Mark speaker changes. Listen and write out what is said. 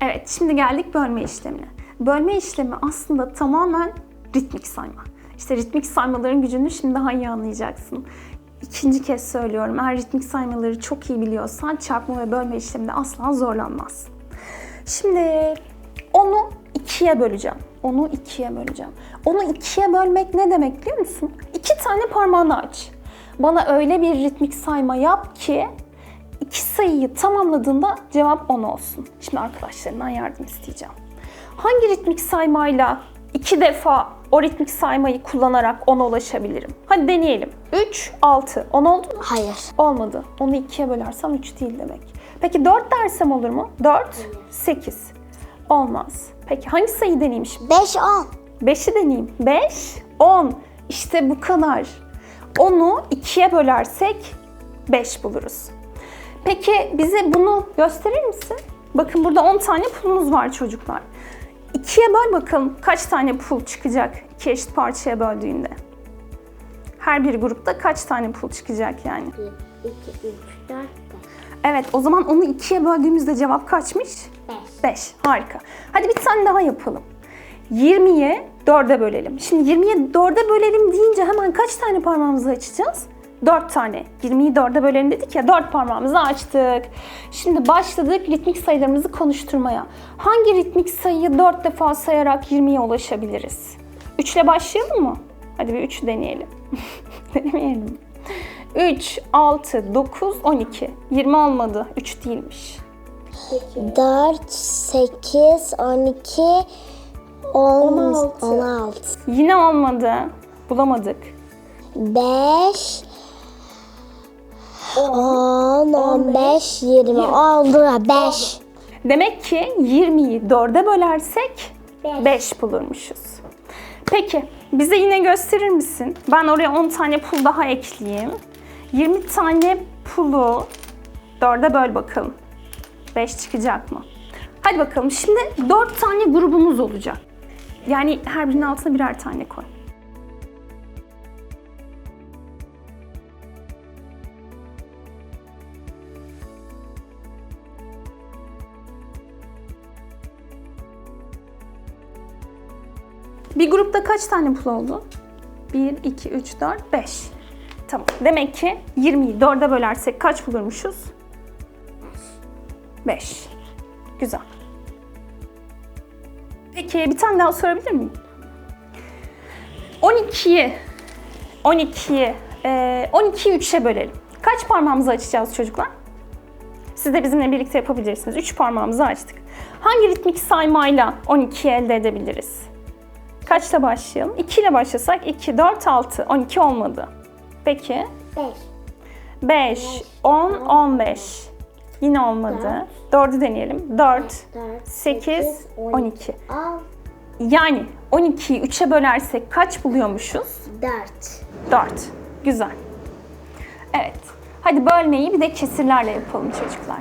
Speaker 1: Evet, şimdi geldik bölme işlemine. Bölme işlemi aslında tamamen ritmik sayma. İşte ritmik saymaların gücünü şimdi daha iyi anlayacaksın. İkinci kez söylüyorum, eğer ritmik saymaları çok iyi biliyorsan çarpma ve bölme işleminde asla zorlanmaz. Şimdi onu ikiye böleceğim. Onu ikiye böleceğim. Onu ikiye bölmek ne demek biliyor musun? İki tane parmağını aç. Bana öyle bir ritmik sayma yap ki iki sayıyı tamamladığında cevap 10 olsun. Şimdi arkadaşlarımdan yardım isteyeceğim. Hangi ritmik saymayla iki defa o ritmik saymayı kullanarak 10'a ulaşabilirim? Hadi deneyelim. 3, 6. 10 oldu mu?
Speaker 2: Hayır.
Speaker 1: Olmadı. Onu ikiye bölersem 3 değil demek. Peki 4 dersem olur mu? 4, 8. Olmaz. Peki hangi sayı deneyeyim şimdi?
Speaker 2: 5 10.
Speaker 1: 5'i deneyeyim. 5, 10. İşte bu kadar. Onu ikiye bölersek 5 buluruz. Peki bize bunu gösterir misin? Bakın burada 10 tane pulumuz var çocuklar. İkiye böl bakalım kaç tane pul çıkacak iki eşit parçaya böldüğünde. Her bir grupta kaç tane pul çıkacak yani?
Speaker 2: 1 2 3 4 5.
Speaker 1: Evet o zaman onu ikiye böldüğümüzde cevap kaçmış?
Speaker 2: 5.
Speaker 1: 5. Harika. Hadi bir tane daha yapalım. 20'ye 4'e bölelim. Şimdi 20'ye 4'e bölelim deyince hemen kaç tane parmağımızı açacağız? 4 tane. 20'yi 4'e bölelim dedik ya 4 parmağımızı açtık. Şimdi başladık ritmik sayılarımızı konuşturmaya. Hangi ritmik sayıyı 4 defa sayarak 20'ye ulaşabiliriz? 3 ile başlayalım mı? Hadi bir 3 deneyelim. Denemeyelim. mi? 3, 6, 9, 12. 20 olmadı. 3 değilmiş.
Speaker 2: 4 8 12 10
Speaker 1: 16.
Speaker 2: 16.
Speaker 1: Yine olmadı. Bulamadık.
Speaker 2: 5 10 15 20 oldu 5.
Speaker 1: Demek ki 20'yi 4'e bölersek
Speaker 2: Beş.
Speaker 1: 5 bulurmuşuz. Peki bize yine gösterir misin? Ben oraya 10 tane pul daha ekleyeyim. 20 tane pulu 4'e böl bakalım. 5 çıkacak mı? Hadi bakalım şimdi 4 tane grubumuz olacak. Yani her birinin altına birer tane koy. Bir grupta kaç tane pul oldu? 1, 2, 3, 4, 5. Tamam. Demek ki 20'yi 4'e bölersek kaç bulurmuşuz? 5. Güzel. Peki bir tane daha sorabilir miyim? 12'yi 12'yi eee 12'yi 3'e bölelim. Kaç parmağımızı açacağız çocuklar? Siz de bizimle birlikte yapabilirsiniz. 3 parmağımızı açtık. Hangi ritmik saymayla 12'yi elde edebiliriz? Kaçla başlayalım? 2 ile başlasak 2, 4, 6. 12 olmadı. Peki
Speaker 2: 5
Speaker 1: 5, 10, 15. Yine olmadı. 4'ü deneyelim. 4,
Speaker 2: 4
Speaker 1: 8, 12.
Speaker 2: Al
Speaker 1: Yani 12'yi 3'e bölersek kaç buluyormuşuz?
Speaker 2: 4.
Speaker 1: 4. Güzel. Evet. Hadi bölmeyi bir de kesirlerle yapalım çocuklar.